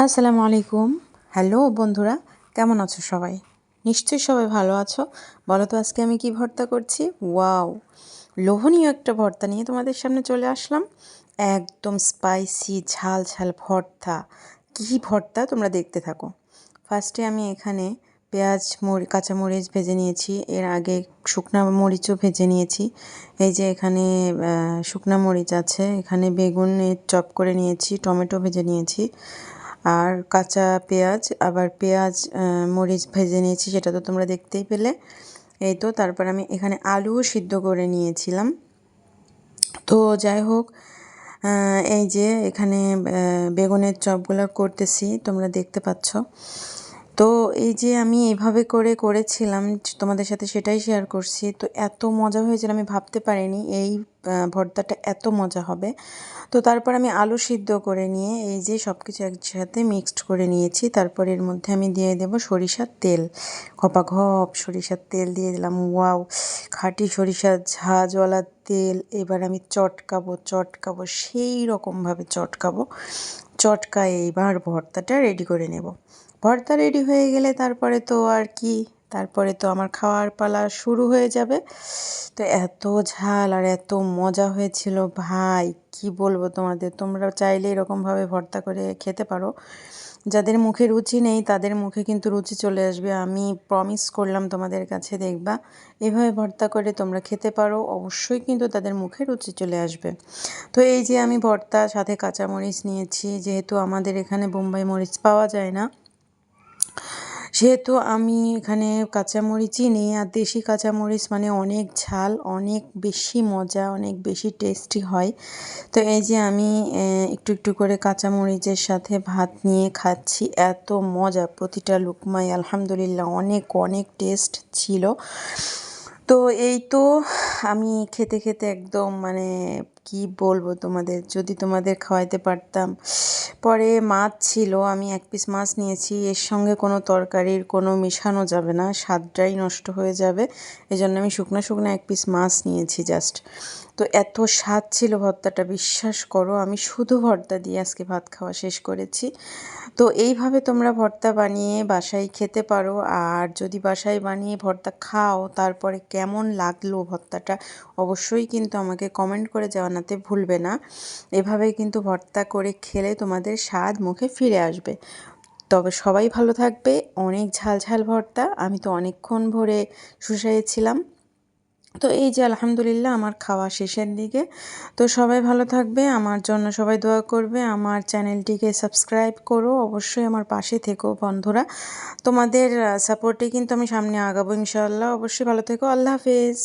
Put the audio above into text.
আসসালামু আলাইকুম। হ্যালো বন্ধুরা, কেমন আছো সবাই? নিশ্চয়ই সবাই ভালো আছো। বলো তো আজকে আমি কি ভর্তা করছি? ওয়াও, লোভনীয় একটা ভর্তা নিয়ে তোমাদের সামনে চলে আসলাম। একদম স্পাইসি ঝাল ঝাল ভর্তা। কী ভর্তা তোমরা দেখতে থাকো। ফার্স্টে আমি এখানে পেঁয়াজ, মরি কাঁচামরিচ ভেজে নিয়েছি। এর আগে শুকনা মরিচও ভেজে নিয়েছি। এই যে এখানে শুকনা মরিচ আছে। এখানে বেগুনের চপ করে নিয়েছি, টমেটো ভেজে নিয়েছি। আর কাঁচা পেঁয়াজ, আবার পেঁয়াজ মরিচ ভেজে নিয়েছি, সেটা তো তোমরা দেখতেই পেলে। এই তো, তারপর আমি এখানে আলুও সিদ্ধ করে নিয়েছিলাম। তো যাই হোক এই যে এখানে বেগুনের চপগুলো করতেছি, তোমরা দেখতে পাচ্ছ। তো এই যে আমি এইভাবে করে করেছিলাম, তোমাদের সাথে সেটাই শেয়ার করছি, তো এত মজা হয়েছিল, আমি ভাবতে পারিনি এই ভর্তাটা এত মজা হবে। তো তারপর আমি আলু সিদ্ধ করে নিয়ে এই যে সব কিছু একসাথে মিক্সড করে নিয়েছি, তারপর এর মধ্যে আমি দিয়ে দেব সরিষার তেল। ঘপা ঘপ সরিষার তেল দিয়ে দিলাম, ওয়াও, খাঁটি সরিষার ঝাঁজওয়ালা তেল, এবার আমি চটকাবো চটকাবো, সেই রকমভাবে চটকাবো। চটকায় এইবার ভর্তাটা রেডি করে নেব। ভর্তা রেডি হয়ে গেলে তারপরে তো আর কি তারপরে তো আমার খাওয়ার পালা শুরু হয়ে যাবে। তো এত ঝাল আর এত মজা হয়েছিল, ভাই, কি বলব তোমাদের? তোমরা চাইলে এরকমভাবে ভর্তা করে খেতে পারো। যাদের মুখে রুচি নেই, তাদের মুখে কিন্তু রুচি চলে আসবে। আমি প্রমিস করলাম তোমাদের কাছে, দেখবা, এভাবে ভর্তা করে তোমরা খেতে পারো, অবশ্যই কিন্তু তাদের মুখে রুচি চলে আসবে। তো এই যে আমি ভর্তা, সাথে কাঁচামরিচ নিয়েছি, যেহেতু আমাদের এখানে বোম্বাই মরিচ পাওয়া যায় না সেহেতু আমি এখানে কাঁচামরিচই নিই আর দেশি কাঁচামরিচ মানে অনেক ঝাল, অনেক বেশি মজা, অনেক বেশি টেস্টি হয়। তো এই যে আমি একটু একটু করে কাঁচামরিচের সাথে ভাত নিয়ে খাচ্ছি, এত মজা প্রতিটা লুকমাই, আলহামদুলিল্লাহ অনেক অনেক টেস্ট ছিল। তো এই তো আমি খেতে খেতে একদম মানে কি বলব তোমাদের? যদি তোমাদের খাওয়াইতে পারতাম। পরে মাছ ছিল, আমি এক পিস মাছ নিয়েছি। এর সঙ্গে কোনো তরকারির কোনো মেশানো যাবে না, স্বাদটাই নষ্ট হয়ে যাবে। এই জন্য আমি শুকনো শুকনো এক পিস মাছ নিয়েছি জাস্ট তো এত স্বাদ ছিল ভর্তাটা, বিশ্বাস করো, আমি শুধু ভর্তা দিয়ে আজকে ভাত খাওয়া শেষ করেছি। তো এইভাবে তোমরা ভর্তা বানিয়ে বাসায় খেতে পারো। আর যদি বাসায় বানিয়ে ভর্তা খাও, তারপরে কেমন লাগল ভর্তাটা, অবশ্যই কিন্তু আমাকে কমেন্ট করে জানাতে ভুলবে না। এভাবে কিন্তু ভর্তা করে খেলে তোমাদের স্বাদ মুখে ফিরে আসবে। তবে সবাই ভালো থাকবে। অনেক ঝাল ঝাল ভর্তা। আমি তো অনেকক্ষণ ভরে শুষাইয়েছিলাম তো এই যে আলহামদুলিল্লাহ আমার খাওয়া শেষের দিকে। তো সবাই ভালো থাকবে। আমার জন্য সবাই দোয়া করবে। আমার চ্যানেলটিকে সাবস্ক্রাইব করো। অবশ্যই আমার পাশে থেকো বন্ধুরা। তোমাদের সাপোর্টে কিন্তু আমি সামনে আগাবো ইনশাআল্লাহ। অবশ্যই ভালো থেকো। আল্লাহ হাফেজ।